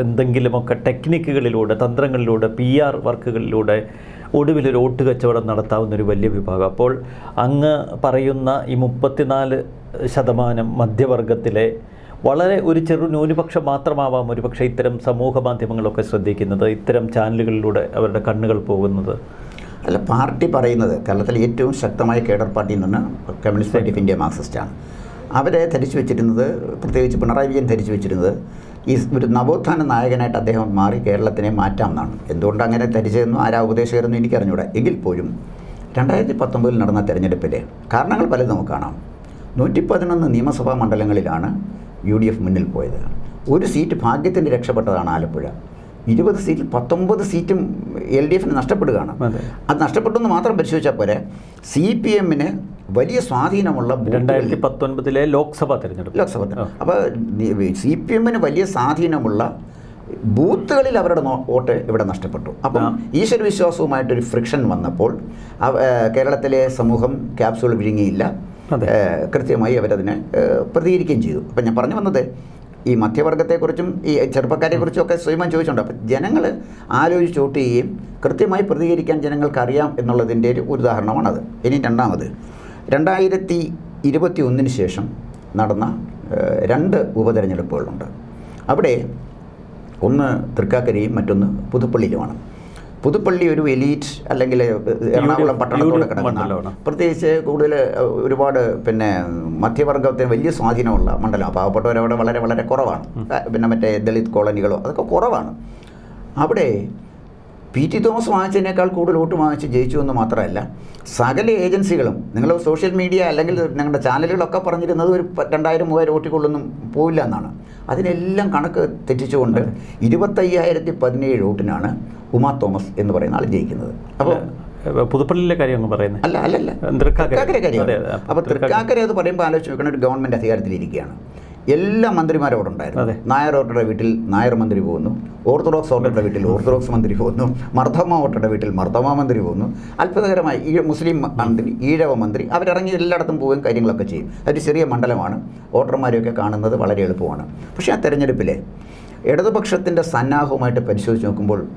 എന്തെങ്കിലുമൊക്കെ ടെക്നിക്കുകളിലൂടെ തന്ത്രങ്ങളിലൂടെ പി ആർ വർക്കുകളിലൂടെ ഒടുവിലൊരു വോട്ട് കച്ചവടം നടത്താവുന്ന ഒരു വലിയ വിഭാഗം. അപ്പോൾ അങ്ങ് പറയുന്ന ഈ മുപ്പത്തിനാല് ശതമാനം മധ്യവർഗത്തിലെ വളരെ ഒരു ചെറു ന്യൂനപക്ഷം മാത്രമാവാം ഒരുപക്ഷെ ഇത്തരം സമൂഹ മാധ്യമങ്ങളൊക്കെ ശ്രദ്ധിക്കുന്നത് ഇത്തരം ചാനലുകളിലൂടെ അവരുടെ കണ്ണുകൾ പോകുന്നത്. അല്ല പാർട്ടി പറയുന്നത് കേരളത്തിൽ ഏറ്റവും ശക്തമായ കേഡർ പാർട്ടി എന്ന് പറഞ്ഞാൽ കമ്മ്യൂണിസ്റ്റ് പാർട്ടി ഓഫ് ഇന്ത്യ മാർക്സിസ്റ്റാണ്. അവരെ ധരിച്ചു വെച്ചിരുന്നത് പ്രത്യേകിച്ച് പിണറായി വിജയൻ ധരിച്ചു വെച്ചിരുന്നത് ഈ ഒരു നവോത്ഥാന നായകനായിട്ട് അദ്ദേഹം മാറി കേരളത്തിനെ മാറ്റാം എന്നാണ് എന്തുകൊണ്ട് അങ്ങനെ ധരിച്ചതെന്നും ആരാ ഉപദേശകരെന്നും എനിക്കറിഞ്ഞൂടാ. എങ്കിൽ പോലും രണ്ടായിരത്തി പത്തൊമ്പതിൽ നടന്ന തെരഞ്ഞെടുപ്പിലെ കാരണങ്ങൾ പലതും നമുക്ക് കാണാം. നൂറ്റി പതിനൊന്ന് നിയമസഭാ മണ്ഡലങ്ങളിലാണ് യു ഡി എഫ് മുന്നിൽ പോയത്. ഒരു സീറ്റ് ഭാഗ്യത്തിന് രക്ഷപ്പെട്ടതാണ് ആലപ്പുഴ. ഇരുപത് സീറ്റിൽ പത്തൊമ്പത് സീറ്റും എൽ ഡി എഫിന് നഷ്ടപ്പെടുകയാണ്. അത്. നഷ്ടപ്പെട്ടു എന്ന് മാത്രം പരിശോധിച്ചാൽ പോരെ. സി പി എമ്മിന് വലിയ സ്വാധീനമുള്ള രണ്ടായിരത്തി പത്തൊൻപതിലെ ലോക്സഭാ തെരഞ്ഞെടുപ്പ്. ലോക്സഭ അപ്പോൾ സി പി എമ്മിന് വലിയ സ്വാധീനമുള്ള ബൂത്തുകളിൽ അവരുടെ വോട്ട് ഇവിടെ നഷ്ടപ്പെട്ടു. അപ്പം. ഈശ്വര വിശ്വാസവുമായിട്ടൊരു ഫ്രിക്ഷൻ വന്നപ്പോൾ കേരളത്തിലെ സമൂഹം ക്യാപ്സൂൾ വിഴുങ്ങിയില്ല. കൃത്യമായി അവരതിനെ പ്രതികരിക്കുകയും ചെയ്തു. അപ്പം ഞാൻ പറഞ്ഞു വന്നത് ഈ മധ്യവർഗത്തെക്കുറിച്ചും ഈ ചെറുപ്പക്കാരെക്കുറിച്ചും ഒക്കെ സ്വയം ചോദിച്ചിട്ടുണ്ട്. അപ്പം ജനങ്ങൾ ആലോചിച്ച് വോട്ട് ചെയ്യുകയും കൃത്യമായി പ്രതികരിക്കാൻ ജനങ്ങൾക്ക് അറിയാം എന്നുള്ളതിന്റെ ഒരു ഉദാഹരണമാണത്. ഇനി രണ്ടാമത് രണ്ടായിരത്തി ഇരുപത്തി ഒന്നിന് ശേഷം നടന്ന രണ്ട് ഉപതെരഞ്ഞെടുപ്പുകളുണ്ട്. അവിടെ ഒന്ന് തൃക്കാക്കരയും മറ്റൊന്ന് പുതുപ്പള്ളിയിലുമാണ്. പുതുപ്പള്ളി ഒരു എലീറ്റ് അല്ലെങ്കിൽ എറണാകുളം പട്ടണത്തോടെ കിടക്കുന്ന. പ്രത്യേകിച്ച് കൂടുതൽ ഒരുപാട് പിന്നെ മധ്യവർഗത്തിന് വലിയ സ്വാധീനമുള്ള മണ്ഡലം. പാവപ്പെട്ടവരവിടെ വളരെ വളരെ കുറവാണ്. പിന്നെ മറ്റേ ദളിത് കോളനികളോ അതൊക്കെ കുറവാണ്. അവിടെ പി ടി തോമസ് വാങ്ങിച്ചതിനേക്കാൾ കൂടുതൽ വോട്ട് വാങ്ങിച്ച് ജയിച്ചു എന്ന് മാത്രമല്ല സകല ഏജൻസികളും നിങ്ങൾ സോഷ്യൽ മീഡിയ അല്ലെങ്കിൽ നിങ്ങളുടെ ചാനലുകളൊക്കെ പറഞ്ഞിരുന്നത് ഒരു രണ്ടായിരം മൂവായിരം വോട്ടുകളൊന്നും പോവില്ല എന്നാണ്. അതിനെല്ലാം കണക്ക് തെറ്റിച്ചുകൊണ്ട് ഇരുപത്തയ്യായിരത്തി പതിനേഴ് വോട്ടിനാണ് ഉമാ തോമസ് എന്ന് പറയുന്ന ആൾ ജയിക്കുന്നത്. അപ്പോൾ പുതുപ്പള്ളിയിലെ കാര്യം പറയുന്നത് അല്ല അല്ല തൃക്കാക്കര. അതെ. അപ്പോൾ തൃക്കാക്കര. അത് പറയുമ്പോൾ ആലോചിച്ച് നോക്കണം ഒരു ഗവൺമെന്റ് അധികാരത്തിലിരിക്കുകയാണ് എല്ലാ മന്ത്രിമാരും അവിടെ ഉണ്ടായിരുന്നു. നായർ ഓട്ടയുടെ വീട്ടിൽ നായർ മന്ത്രി പോകുന്നു. ഓർത്തഡോക്സ് ഓട്ടയുടെ വീട്ടിൽ ഓർത്തഡോക്സ് മന്ത്രി പോകുന്നു. മർദ്ദമ ഓട്ടയുടെ വീട്ടിൽ മർദ്ദമ മന്ത്രി പോകുന്നു. അത്ഭുതകരമായി ഈ മുസ്ലിം മന്ത്രി ഈഴവ മന്ത്രി അവരിറങ്ങി എല്ലായിടത്തും പോവുകയും കാര്യങ്ങളൊക്കെ ചെയ്യും. അതൊരു ചെറിയ മണ്ഡലമാണ്. വോട്ടർമാരെയൊക്കെ കാണുന്നത് വളരെ എളുപ്പമാണ്. പക്ഷേ ആ തെരഞ്ഞെടുപ്പിലെ ഇടതുപക്ഷത്തിന്റെ സന്നാഹവുമായിട്ട് പരിശോധിച്ച് നോക്കുമ്പോൾ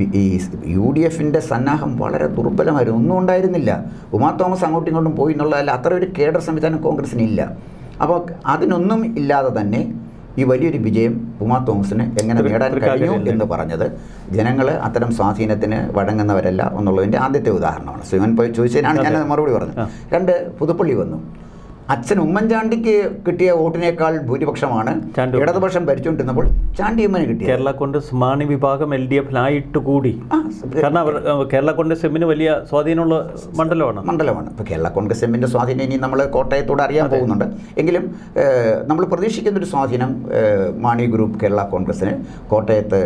ഈ യു ഡി എഫിന്റെ സന്നാഹം വളരെ ദുർബലമായിരുന്നു. ഒന്നും ഉണ്ടായിരുന്നില്ല. ഉമാ തോമസ് അങ്ങോട്ടും ഇങ്ങോട്ടും പോയി എന്നുള്ളതല്ല അത്ര ഒരു കേഡർ സംവിധാനം ഇല്ല അപ്പോൾ അതിനൊന്നും ഇല്ലാതെ തന്നെ ഈ വലിയൊരു വിജയം ഉമാ തോമസിന് എങ്ങനെ നേടാൻ കഴിഞ്ഞു എന്ന് പറഞ്ഞത് ജനങ്ങൾ അത്തരം സ്വാധീനത്തിന് വഴങ്ങുന്നവരല്ല എന്നുള്ളതിന്റെ ആദ്യത്തെ ഉദാഹരണമാണ്. സുമൻ പോയി ചോദിച്ചതിനാണ് ഞാൻ മറുപടി പറഞ്ഞത്. രണ്ട് പുതുപ്പള്ളി വന്നു. അച്ഛൻ ഉമ്മൻചാണ്ടിക്ക് കിട്ടിയ വോട്ടിനേക്കാൾ ഭൂരിപക്ഷമാണ്. ചാണ്ടി. ഇടതുപക്ഷം ഭരിച്ചുകൊണ്ടിരുന്നപ്പോൾ ചാണ്ടിയമ്മന് കിട്ടി കേരള കോൺഗ്രസ് മാണി വിഭാഗം എൽ ഡി എഫിലായിട്ട് കൂടി. കാരണം അവർ കേരള കോൺഗ്രസ് എമ്മിന് വലിയ സ്വാധീനമുള്ള മണ്ഡലമാണ്. മണ്ഡലമാണ്. ഇപ്പോൾ കേരള കോൺഗ്രസ് എമ്മിന്റെ സ്വാധീനം ഇനി നമ്മൾ കോട്ടയത്തോടെ അറിയാൻ പോകുന്നുണ്ട്. എങ്കിലും നമ്മൾ പ്രതീക്ഷിക്കുന്നൊരു സ്വാധീനം മാണി ഗ്രൂപ്പ് കേരള കോൺഗ്രസ്സിന് കോട്ടയത്ത്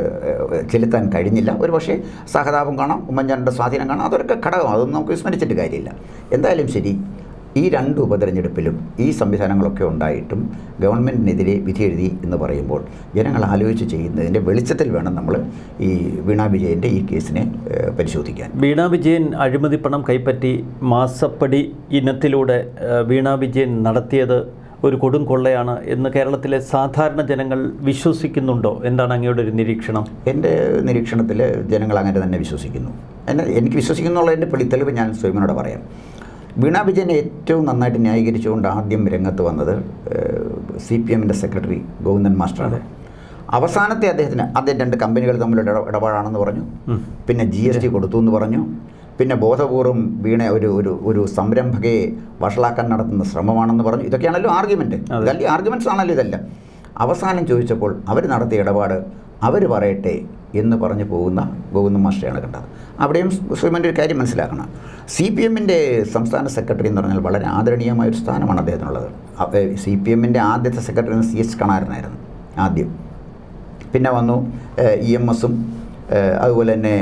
ചെലുത്താൻ കഴിഞ്ഞില്ല. ഒരു പക്ഷേ സഹതാപം കാണാം ഉമ്മൻചാണ്ടിയുടെ സ്വാധീനം കാണാം. അതൊക്കെ ഘടകം അതൊന്നും നമുക്ക് വിസ്മരിച്ചിട്ട് കാര്യമില്ല. എന്തായാലും ശരി. ഈ രണ്ട് ഉപതെരഞ്ഞെടുപ്പിലും ഈ സംവിധാനങ്ങളൊക്കെ ഉണ്ടായിട്ടും ഗവൺമെന്റിനെതിരെ വിധി എഴുതി എന്ന് പറയുമ്പോൾ ജനങ്ങൾ ആലോചിച്ച് ചെയ്യുന്നതിന്റെ വെളിച്ചത്തിൽ വേണം നമ്മൾ ഈ വീണ വിജയന്റെ ഈ കേസിനെ പരിശോധിക്കാൻ. വീണ വിജയൻ അഴിമതി പണം കൈപ്പറ്റി മാസപ്പടി ഇനത്തിലൂടെ വീണ വിജയൻ നടത്തിയത് ഒരു കൊടും കൊള്ളയാണ് എന്ന് കേരളത്തിലെ സാധാരണ ജനങ്ങൾ വിശ്വസിക്കുന്നുണ്ടോ? എന്താണ് അങ്ങയുടെ ഒരു നിരീക്ഷണം? എന്റെ നിരീക്ഷണത്തിൽ ജനങ്ങൾ അങ്ങനെ തന്നെ വിശ്വസിക്കുന്നു. എന്നെ എനിക്ക് വിശ്വസിക്കുന്നുള്ളതിന്റെ തെളിവ് ഞാൻ സ്വയമനോട് പറയാം. വീണ വിജയനെ ഏറ്റവും നന്നായിട്ട് ന്യായീകരിച്ചുകൊണ്ട് ആദ്യം രംഗത്ത് വന്നത് സി പി എമ്മിന്റെ സെക്രട്ടറി ഗോവിന്ദൻ മാസ്റ്ററാണ്. അവസാനത്തെ അദ്ദേഹത്തിന് ആദ്യം രണ്ട് കമ്പനികൾ തമ്മിലുള്ള ഇടപാടാണെന്ന് പറഞ്ഞു. പിന്നെ ജി എസ് ടി കൊടുത്തു എന്ന് പറഞ്ഞു. പിന്നെ ബോധപൂർവം വീണ ഒരു ഒരു ഒരു സംരംഭകയെ വഷളാക്കാൻ നടത്തുന്ന ശ്രമമാണെന്ന് പറഞ്ഞു. ഇതൊക്കെയാണല്ലോ ആർഗ്യുമെന്റ് വലിയ ഇതല്ലേ ആർഗ്യുമെന്റ്സ് ആണല്ലോ ഇതല്ല. അവസാനം ചോദിച്ചപ്പോൾ അവർ നടത്തിയ ഇടപാട് അവർ പറയട്ടെ എന്ന് പറഞ്ഞു പോകുന്ന ഗോവിന്ദ മാസ്റ്ററെയാണ് കണ്ടത് അവിടെയും സുമന്റെ ഒരു കാര്യം മനസ്സിലാക്കണം സി പി എമ്മിന്റെ സംസ്ഥാന സെക്രട്ടറി എന്ന് പറഞ്ഞാൽ വളരെ ആദരണീയമായ ഒരു സ്ഥാനമാണ് അദ്ദേഹത്തിനുള്ളത് സി പി എമ്മിന്റെ ആദ്യത്തെ സെക്രട്ടറി സി എസ് കണാരനായിരുന്നു ആദ്യം പിന്നെ വന്നു ഇ എം എസും അതുപോലെ തന്നെ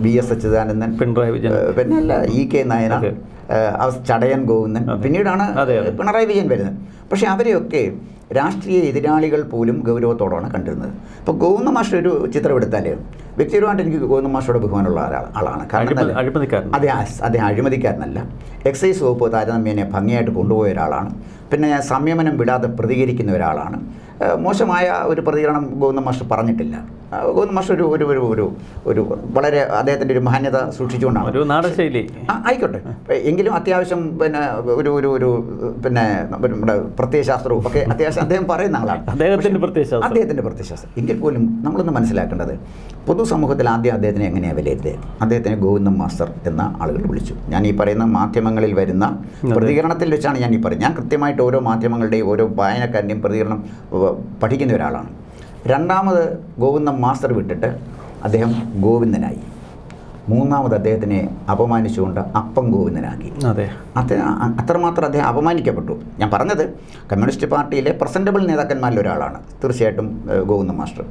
വി എസ് അച്യുതാനന്ദൻ പിണറായി വിജയൻ പിന്നെ അല്ല ഇ കെ നായന അതെ. ഏഹ് അവ ചടയൻ ഗോവിന്ദൻ. പിന്നീടാണ്. പിണറായി വിജയൻ വരുന്നത് പക്ഷേ അവരെയൊക്കെ രാഷ്ട്രീയ എതിരാളികൾ പോലും ഗൗരവത്തോടാണ് കണ്ടിരുന്നത്. ഇപ്പോൾ ഗോവിന്ദ മാഷ് ഒരു ചിത്രം എടുത്താൽ വ്യക്തിപരമായിട്ട് എനിക്ക് ഗോവിന്ദ മാസ്റ്ററുടെ ബഹുമാനമുള്ള ഒരാൾ ആളാണ്. കാരണം അതെ അതെ അദ്ദേഹം അഴിമതിക്കാരനല്ല. എക്സൈസ് വകുപ്പ് താരതമ്യേനെ ഭംഗിയായിട്ട് കൊണ്ടുപോയ ഒരാളാണ്. പിന്നെ സംയമനം വിടാതെ പ്രതികരിക്കുന്ന ഒരാളാണ്. മോശമായ ഒരു പ്രതികരണം ഗോവിന്ദ മാഷ് പറഞ്ഞിട്ടില്ല. മാസ്റ്റർ ഒരു ഒരു ഒരു ഒരു ഒരു വളരെ അദ്ദേഹത്തിന്റെ ഒരു മാന്യത സൂക്ഷിച്ചുകൊണ്ടാണ്. ഒരു നാടശൈലി ആ, ആയിക്കോട്ടെ. എങ്കിലും അത്യാവശ്യം പിന്നെ ഒരു ഒരു ഒരു പിന്നെ നമ്മുടെ പ്രത്യയശാസ്ത്രവും ഒക്കെ അത്യാവശ്യം അദ്ദേഹം പറയുന്ന ആളാണ്. [LAUGHS] അദ്ദേഹത്തിന്റെ പ്രത്യയശാസ്ത്രം. അദ്ദേഹത്തിന്റെ പ്രത്യയശാസ്ത്രം. എങ്കിൽ പോലും നമ്മളൊന്ന് മനസ്സിലാക്കേണ്ടത് പൊതുസമൂഹത്തിൽ ആദ്യം അദ്ദേഹത്തിനെ എങ്ങനെയാണ് വിലയിരുത്തിയത് അദ്ദേഹത്തിനെ ഗോവിന്ദൻ മാസ്റ്റർ എന്ന ആളുകൾ വിളിച്ചു. ഞാൻ ഈ പറയുന്ന മാധ്യമങ്ങളിൽ വരുന്ന പ്രതികരണത്തിൽ വെച്ചാണ് ഞാൻ ഈ പറയുന്നത്. ഞാൻ കൃത്യമായിട്ട് ഓരോ മാധ്യമങ്ങളുടെയും ഓരോ വായനക്കാരന്റെയും പ്രതികരണം പഠിക്കുന്ന ഒരാളാണ്. രണ്ടാമത് ഗോവിന്ദൻ മാസ്റ്റർ വിട്ടിട്ട് അദ്ദേഹം ഗോവിന്ദനായി. മൂന്നാമത് അദ്ദേഹത്തിനെ അപമാനിച്ചുകൊണ്ട് അപ്പം ഗോവിന്ദനാക്കി. അതെ. അദ്ദേഹം അത്രമാത്രം അദ്ദേഹം അപമാനിക്കപ്പെട്ടു. ഞാൻ പറഞ്ഞത് കമ്മ്യൂണിസ്റ്റ് പാർട്ടിയിലെ പ്രസന്റബിൾ നേതാക്കന്മാരിൽ ഒരാളാണ്. തീർച്ചയായിട്ടും ഗോവിന്ദൻ ഗോവിന്ദ മാസ്റ്റർ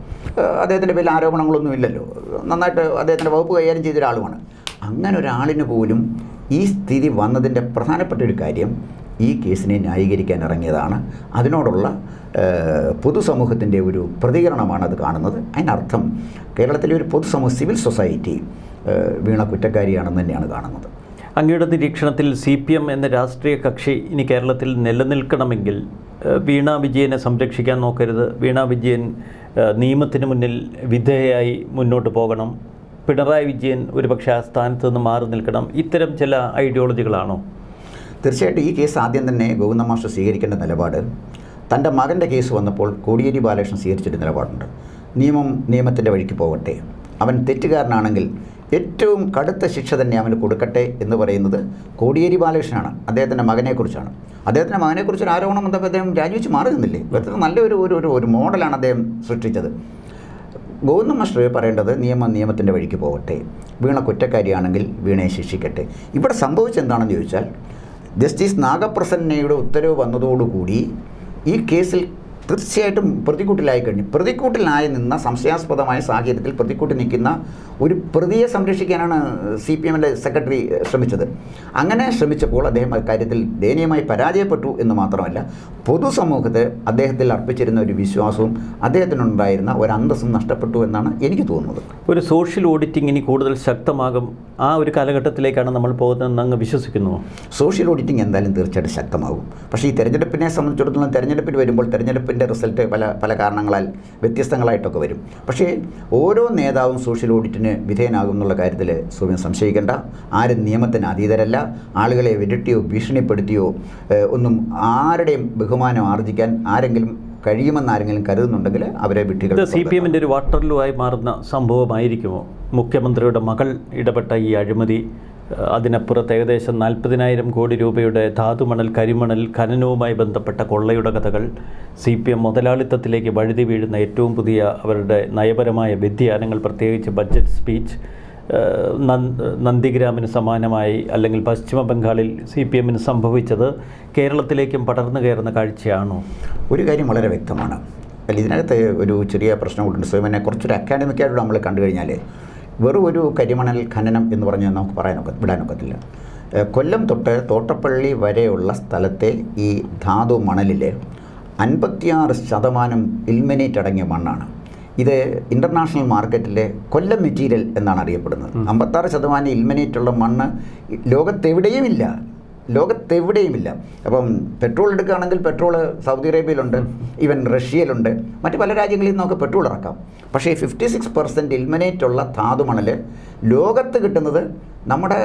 അദ്ദേഹത്തിന്റെ പേരിൽ ആരോപണങ്ങളൊന്നും ഇല്ലല്ലോ. നന്നായിട്ട് അദ്ദേഹത്തിന്റെ വകുപ്പ് കൈകാര്യം ചെയ്ത ഒരാളുമാണ് അങ്ങനെ ഒരാളിന് പോലും ഈ സ്ഥിതി വന്നതിന്റെ പ്രധാനപ്പെട്ട ഒരു കാര്യം ഈ കേസിനെ ന്യായീകരിക്കാൻ ഇറങ്ങിയതാണ്. അതിനോടുള്ള പൊതുസമൂഹത്തിന്റെ ഒരു പ്രതികരണമാണ് അത് കാണുന്നത്. അതിനർത്ഥം കേരളത്തിലെ ഒരു പൊതുസമൂഹ സിവിൽ സൊസൈറ്റി വീണ കുറ്റക്കാരിയാണെന്ന് തന്നെയാണ് കാണുന്നത്. അങ്ങയുടെ നിരീക്ഷണത്തിൽ സി പി എം എന്ന രാഷ്ട്രീയ കക്ഷി ഇനി കേരളത്തിൽ നിലനിൽക്കണമെങ്കിൽ വീണ വിജയനെ സംരക്ഷിക്കാൻ നോക്കരുത്. വീണ വിജയൻ നിയമത്തിന് മുന്നിൽ വിധേയയായി മുന്നോട്ട് പോകണം. പിണറായി വിജയൻ ഒരുപക്ഷെ ആ സ്ഥാനത്ത് നിന്ന് മാറി നിൽക്കണം. ഇത്തരം ചില ഐഡിയോളജികളാണോ? തീർച്ചയായിട്ടും ഈ കേസ് ആദ്യം തന്നെ ഗോവിന്ദ മാസ്റ്റർ സ്വീകരിക്കേണ്ട നിലപാട്. തന്റെ മകന്റെ കേസ് വന്നപ്പോൾ കോടിയേരി ബാലകൃഷ്ണൻ സ്വീകരിച്ചൊരു നിലപാടുണ്ട്. നിയമം നിയമത്തിന്റെ വഴിക്ക് പോകട്ടെ. അവൻ തെറ്റുകാരനാണെങ്കിൽ ഏറ്റവും കടുത്ത ശിക്ഷ തന്നെ അവന് കൊടുക്കട്ടെ എന്ന് പറയുന്നത് കോടിയേരി ബാലകൃഷ്ണനാണ്. അദ്ദേഹത്തിന്റെ മകനെക്കുറിച്ചാണ്. അദ്ദേഹത്തിന്റെ മകനെക്കുറിച്ച് ഒരു ആരോപണം വന്നപ്പോൾ അദ്ദേഹം രാജിവെച്ച് മാറി നിന്നില്ലേ നല്ലൊരു ഒരു ഒരു ഒരു മോഡലാണ് അദ്ദേഹം സൃഷ്ടിച്ചത്. ഗോവിന്ദ മാസ്റ്റർ പറയേണ്ടത് നിയമം നിയമത്തിന്റെ വഴിക്ക് പോകട്ടെ. വീണ കുറ്റക്കാരിയാണെങ്കിൽ വീണയെ ശിക്ഷിക്കട്ടെ. ഇവിടെ സംഭവിച്ചെന്താണെന്ന് ചോദിച്ചാൽ ജസ്റ്റിസ് നാഗപ്രസന്നയുടെ ഉത്തരവ് വന്നതോടുകൂടി ഈ കേസിൽ തീർച്ചയായിട്ടും പ്രതിക്കൂട്ടിലായി കഴിഞ്ഞു. പ്രതിക്കൂട്ടിലായി നിന്ന സംശയാസ്പദമായ സാഹചര്യത്തിൽ പ്രതിക്കൂട്ടിൽ നിൽക്കുന്ന ഒരു പ്രതിയെ സംരക്ഷിക്കാനാണ് സി പി എമ്മിന്റെ സെക്രട്ടറി ശ്രമിച്ചത്. അങ്ങനെ ശ്രമിച്ചപ്പോൾ അദ്ദേഹം അക്കാര്യത്തിൽ ദയനീയമായി പരാജയപ്പെട്ടു എന്ന് മാത്രമല്ല പൊതുസമൂഹത്തെ അദ്ദേഹത്തിൽ അർപ്പിച്ചിരുന്ന ഒരു വിശ്വാസവും അദ്ദേഹത്തിനുണ്ടായിരുന്ന ഒരു അന്തസ്സും നഷ്ടപ്പെട്ടു എന്നാണ് എനിക്ക് തോന്നുന്നത്. ഒരു സോഷ്യൽ ഓഡിറ്റിംഗ് ഇനി കൂടുതൽ ശക്തമാകും. ആ ഒരു കാലഘട്ടത്തിലേക്കാണ് നമ്മൾ പോകുന്നതെന്ന് അങ്ങ് വിശ്വസിക്കുന്നു. സോഷ്യൽ ഓഡിറ്റിംഗ് എന്തായാലും തീർച്ചയായിട്ടും ശക്തമാകും. പക്ഷേ ഈ തെരഞ്ഞെടുപ്പിനെ സംബന്ധിച്ചിടത്തോളം തെരഞ്ഞെടുപ്പിൽ വരുമ്പോൾ തെരഞ്ഞെടുപ്പിന്റെ റിസൾട്ട് പല പല കാരണങ്ങളാൽ വ്യത്യസ്തങ്ങളായിട്ടൊക്കെ വരും. പക്ഷേ ഓരോ നേതാവും സോഷ്യൽ ഓഡിറ്റിന് വിധേയനാകും എന്നുള്ള കാര്യത്തിൽ സൂര്യൻ സംശയിക്കേണ്ട. ആരും നിയമത്തിന് അതീതരല്ല. ആളുകളെ വിരട്ടിയോ ഭീഷണിപ്പെടുത്തിയോ ഒന്നും ആരുടെയും ബഹുമാനം ആർജിക്കാൻ ആരെങ്കിലും കഴിയുമെന്ന് ആരെങ്കിലും കരുതുന്നുണ്ടെങ്കിൽ അവരെ വിട്ടികൾ സി പി എമ്മിന്റെ ഒരു വാട്ടർലൂ ആയി മാറുന്ന സംഭവമായിരിക്കുമോ? മുഖ്യമന്ത്രിയുടെ മകൾ ഇടപെട്ട ഈ അഴിമതി അതിനപ്പുറത്ത് ഏകദേശം നാൽപ്പതിനായിരം കോടി രൂപയുടെ ധാതുമണൽ കരിമണൽ ഖനനവുമായി ബന്ധപ്പെട്ട കൊള്ളയുടെ കഥകൾ സി പി എം മുതലാളിത്തത്തിലേക്ക് വഴുതി വീഴുന്ന ഏറ്റവും പുതിയ അവരുടെ നയപരമായ വ്യതിയാനങ്ങൾ പ്രത്യേകിച്ച് ബഡ്ജറ്റ് സ്പീച്ച് നന്ദിഗ്രാമിന് സമാനമായി അല്ലെങ്കിൽ പശ്ചിമ ബംഗാളിൽ സി പി എമ്മിന് സംഭവിച്ചത് കേരളത്തിലേക്കും പടർന്നു കയറുന്ന കാഴ്ചയാണോ? ഒരു കാര്യം വളരെ വ്യക്തമാണ്. ഇതിനകത്ത് ഒരു ചെറിയ പ്രശ്നം കൊണ്ടുണ്ട് തന്നെ കുറച്ചൊരു അക്കാഡമിക്കായിട്ട് നമ്മൾ കണ്ടു കഴിഞ്ഞാൽ വെറും ഒരു കരിമണൽ ഖനനം എന്ന് പറഞ്ഞ് നമുക്ക് പറയാനൊക്കെ വിടാനൊക്കത്തില്ല. കൊല്ലം തൊട്ട് തോട്ടപ്പള്ളി വരെയുള്ള സ്ഥലത്തെ ഈ ധാതു മണലിൽ അൻപത്തിയാറ് ശതമാനം ഇൽമിനേറ്റ് അടങ്ങിയ മണ്ണാണ്. ഇത് ഇന്റർനാഷണൽ മാർക്കറ്റിലെ കൊല്ലം മെറ്റീരിയൽ എന്നാണ് അറിയപ്പെടുന്നത്. അമ്പത്താറ് ശതമാനം ഇൽമിനേറ്റ് ഉള്ള മണ്ണ് ലോകത്തെവിടെയും ഇല്ല. ലോകത്തെവിടെയുമില്ല. അപ്പം പെട്രോൾ എടുക്കുകയാണെങ്കിൽ പെട്രോൾ സൗദി അറേബ്യയിലുണ്ട് ഈവൻ റഷ്യയിലുണ്ട് മറ്റ് പല രാജ്യങ്ങളിൽ നമുക്ക് പെട്രോൾ ഇറക്കാം. പക്ഷേ ഫിഫ്റ്റി സിക്സ് പെർസെന്റ് ഇൽമിനേറ്റ് ഉള്ള ധാതുമണൽ ലോകത്ത് കിട്ടുന്നത് നമ്മുടെ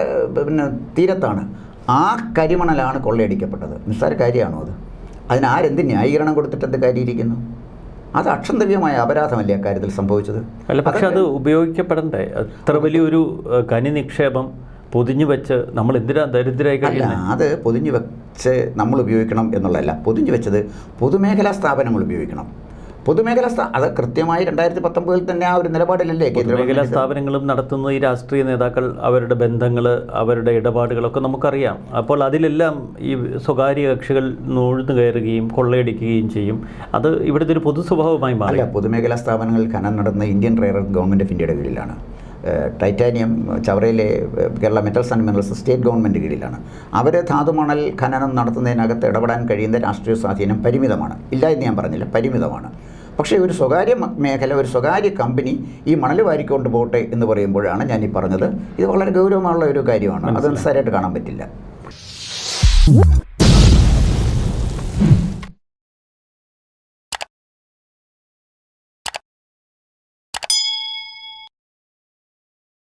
പിന്നെ തീരത്താണ്. ആ കരിമണലാണ് കൊള്ളയടിക്കപ്പെട്ടത്. നിസ്സാര കാര്യമാണോ അത്? അതിനാരെന്ത് ന്യായീകരണം കൊടുത്തിട്ട് എന്ത് കാര്യമിരിക്കുന്നു അത് അക്ഷന്തവ്യമായ അപരാധമല്ലേ അക്കാര്യത്തിൽ സംഭവിച്ചത്? അല്ല പക്ഷെ അത് ഉപയോഗിക്കപ്പെടണ്ടേ? അത്ര വലിയൊരു ഖനി നിക്ഷേപം പൊതിഞ്ഞു വെച്ച് നമ്മൾ എന്തിനാ ദരിദ്രമായി കഴിയുന്നത് അത് പൊതിഞ്ഞു വെച്ച് നമ്മൾ ഉപയോഗിക്കണം എന്നുള്ളതല്ല. പൊതിഞ്ഞു വെച്ചത് പൊതുമേഖലാ സ്ഥാപനങ്ങൾ ഉപയോഗിക്കണം. പൊതുമേഖലാ സ്ഥാ അത് കൃത്യമായി രണ്ടായിരത്തി പത്തൊമ്പതിൽ തന്നെ ആ ഒരു നിലപാടിലല്ലേ പൊതുമേഖലാ സ്ഥാപനങ്ങളും നടത്തുന്ന ഈ രാഷ്ട്രീയ നേതാക്കൾ അവരുടെ ബന്ധങ്ങൾ അവരുടെ ഇടപാടുകളൊക്കെ നമുക്കറിയാം. അപ്പോൾ അതിലെല്ലാം ഈ സ്വകാര്യ കക്ഷികൾ നൂഴ്ന്നു കയറുകയും കൊള്ളയടിക്കുകയും ചെയ്യും. അത് ഇവിടുത്തെ ഒരു പൊതു സ്വഭാവമായി മാറി പൊതുമേഖലാ സ്ഥാപനങ്ങൾ ഖനനം നടന്ന ഇന്ത്യൻ റെയർ ഗവൺമെന്റ് ഓഫ് ഇന്ത്യയുടെ കീഴിലാണ്. Titanium ചവറയിലെ Kerala metals and minerals state government കീഴിലാണ്. അവർ ധാതുമണൽ ഖനനം നടത്തുന്നതിനകത്ത് ഇടപെടാൻ കഴിയുന്ന രാഷ്ട്രീയ സ്വാധീനം പരിമിതമാണ്. ഇല്ല എന്ന് ഞാൻ പറഞ്ഞില്ല പരിമിതമാണ്. പക്ഷേ ഒരു സ്വകാര്യ മേഖല ഒരു സ്വകാര്യ കമ്പനി ഈ മണൽ വാരിക്കൊണ്ട് പോകട്ടെ എന്ന് പറയുമ്പോഴാണ് ഞാൻ ഈ പറഞ്ഞത്. ഇത് വളരെ ഗൗരവമുള്ള ഒരു കാര്യമാണ്. അത് നിസ്സാരമായിട്ട് കാണാൻ പറ്റില്ല.